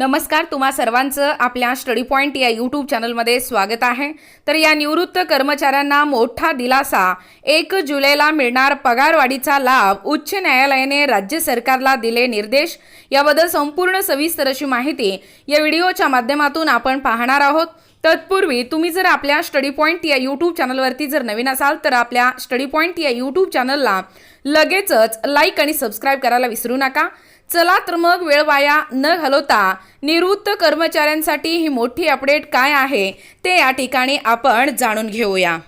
नमस्कार तुम्हा सर्वांचं आपल्या स्टडी पॉईंट या यूट्यूब चॅनलमध्ये स्वागत आहे. तर या निवृत्त कर्मचाऱ्यांना मोठा दिलासा. एक जुलैला मिळणार पगारवाढीचा लाभ उच्च न्यायालयाने राज्य सरकारला दिले निर्देश. याबद्दल संपूर्ण सविस्तर अशी माहिती या व्हिडिओच्या माध्यमातून आपण पाहणार आहोत. तत्पूर्वी तुम्ही जर आपल्या स्टडी पॉईंट या यूट्यूब चॅनलवरती जर नवीन असाल तर आपल्या स्टडी पॉईंट या यूट्यूब चॅनलला लगेचच लाईक आणि सबस्क्राईब करायला विसरू नका. चला तर मग वेळ वाया न घालवता निवृत्त कर्मचाऱ्यांसाठी ही मोठी अपडेट काय आहे ते या ठिकाणी आपण जाणून घेऊया.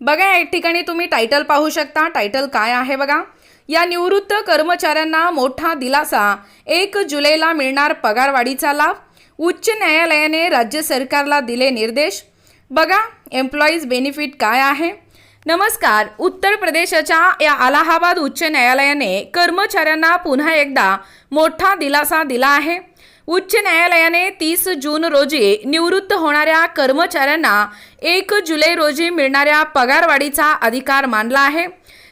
बघा या ठिकाणी तुम्ही टायटल पाहू शकता. टायटल काय आहे बघा? या निवृत्त कर्मचाऱ्यांना मोठा दिलासा. एक जुलैला मिळणार पगारवाढीचा लाभ. उच्च न्यायालयाने राज्य सरकारला दिले निर्देश. बघा एम्प्लॉईज बेनिफिट काय आहे? नमस्कार. उत्तर प्रदेशाच्या या अलाहाबाद उच्च न्यायालयाने कर्मचाऱ्यांना पुन्हा एकदा मोठा दिलासा दिला आहे. उच्च न्यायालयाने तीस जून रोजी निवृत्त होणाऱ्या कर्मचाऱ्यांना एक जुलै रोजी मिळणाऱ्या पगारवाढीचा अधिकार मानला आहे.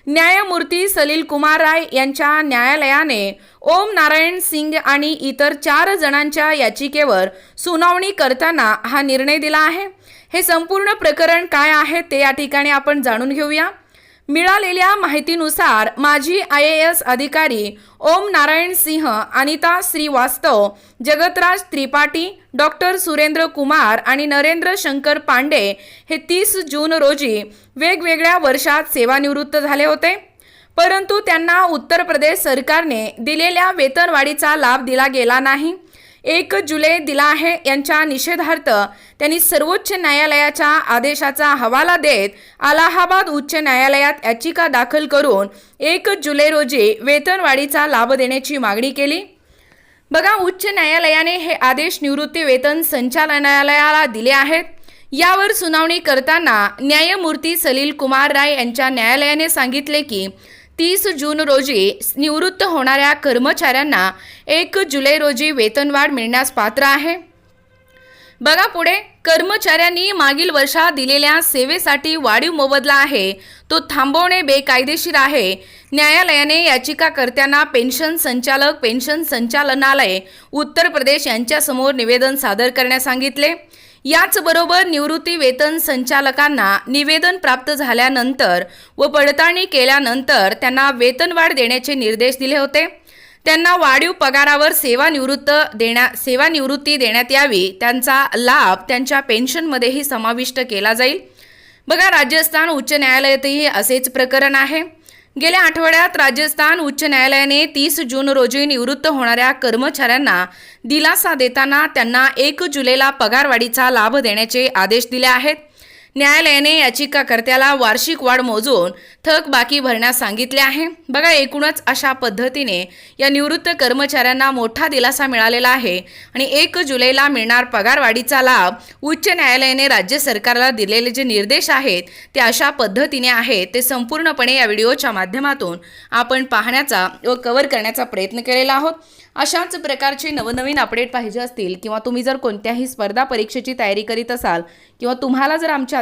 न्यायमूर्ती सलील कुमार राय यांच्या न्यायालयाने ओम नारायण सिंग आणि इतर चार जणांच्या याचिकेवर सुनावणी करताना हा निर्णय दिला आहे. हे संपूर्ण प्रकरण काय आहे ते या ठिकाणी आपण जाणून घेऊया. मिळालेल्या माहितीनुसार माजी आय ए एस अधिकारी ओम नारायण सिंह अनिता श्रीवास्तव जगतराज त्रिपाठी डॉक्टर सुरेंद्र कुमार आणि नरेंद्र शंकर पांडे हे तीस जून रोजी वेगवेगळ्या वर्षात सेवानिवृत्त झाले होते. परंतु त्यांना उत्तर प्रदेश सरकारने दिलेल्या वेतनवाढीचा लाभ दिला गेला नाही. एक जुलै दिला आहे. यांच्या निषेधार्थ त्यांनी सर्वोच्च न्यायालयाच्या आदेशाचा हवाला देत अलाहाबाद उच्च न्यायालयात याचिका दाखल करून एक जुलै रोजी वेतनवाढीचा लाभ देण्याची मागणी केली. बघा उच्च न्यायालयाने हे आदेश निवृत्ती वेतन संचालनालयाला दिले आहेत. यावर सुनावणी करताना न्यायमूर्ती सलील कुमार राय यांच्या न्यायालयाने सांगितले की तीस जून रोजी निवृत्त होणाऱ्या कर्मचाऱ्यांना एक जुलै रोजी वेतनवाढ मिळण्यास पात्र आहे. बघा पुढे कर्मचाऱ्यांनी मागील वर्षात दिलेल्या सेवेसाठी वाढीव मोबदला आहे. तो थांबवणे बेकायदेशीर आहे. न्यायालयाने याचिकाकर्त्यांना पेन्शन संचालक पेन्शन संचालनालय उत्तर प्रदेश यांच्यासमोर निवेदन सादर करण्यास सांगितले. याचबरोबर निवृत्ती वेतन संचालकांना निवेदन प्राप्त झाल्यानंतर व पडताळणी केल्यानंतर त्यांना वेतनवाढ देण्याचे निर्देश दिले होते. त्यांना वाढीव पगारावर सेवानिवृत्त देण्या सेवानिवृत्ती देण्यात यावी. त्यांचा लाभ त्यांच्या पेन्शनमध्येही समाविष्ट केला जाईल. बघा राजस्थान उच्च न्यायालयातही असेच प्रकरण आहे. गेल्या आठवड्यात राजस्थान उच्च न्यायालयाने तीस जून रोजी निवृत्त होणाऱ्या कर्मचाऱ्यांना दिलासा देताना त्यांना एक जुलैला पगारवाढीचा लाभ देण्याचे आदेश दिले आहेत. न्यायालयाने याचिकाकर्त्याला वार्षिक वाढ मोजून थक बाकी भरण्यास सांगितले आहे. बघा एकूणच अशा पद्धतीने या निवृत्त कर्मचाऱ्यांना मोठा दिलासा मिळालेला आहे आणि एक जुलैला मिळणार पगारवाढीचा लाभ उच्च न्यायालयाने राज्य सरकारला दिलेले जे निर्देश आहेत ते अशा पद्धतीने आहेत ते संपूर्णपणे या व्हिडिओच्या माध्यमातून आपण पाहण्याचा व कव्हर करण्याचा प्रयत्न केलेला आहोत. अशाच प्रकारचे नवनवीन अपडेट पाहिजे असतील किंवा तुम्ही जर कोणत्याही स्पर्धा परीक्षेची तयारी करीत असाल किंवा तुम्हाला जर आमच्या